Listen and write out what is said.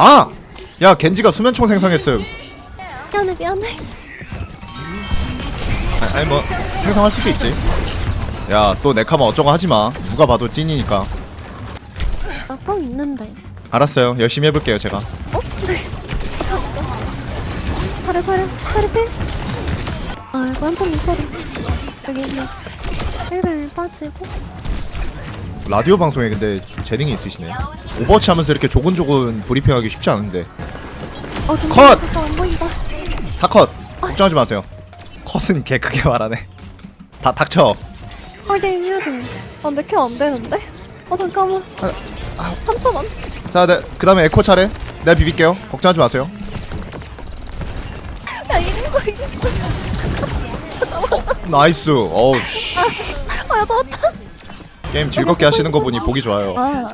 아! 야 겐지가 수면총 생성했음. 미안해 미안해 아, 아니 뭐 생성할 수도 있지. 야 또 네카마 어쩌고 하지마. 누가 봐도 찐이니까. 나뽕 있는데. 알았어요. 열심히 해볼게요 제가. 어? 차례 차례 차례 빼 아, 이거 한참 목소리. 여기 있네 1배 빠지고 라디오 방송에 근데 좀 재능이 있으시네 오버워치 하면서 이렇게 조곤조곤 브리핑하기 쉽지 않은데. 어, 좀 컷! 잠깐 안 보인다. 다 컷! 걱정하지 마세요. 컷은 개 크게 말하네. 다 닥쳐. 하긴 해야 돼 아, 근데 켜안 되는데? 어, 잠깐만. 아, 3초만 자, 네, 그 다음에 에코 차례. 내가 비빌게요. 걱정하지 마세요. 야, 1인거 이겼어 나이스. 어우 씨. 아, 야, 잡았다 게임 즐겁게 하시는 거 보니 보기 좋아요. 아,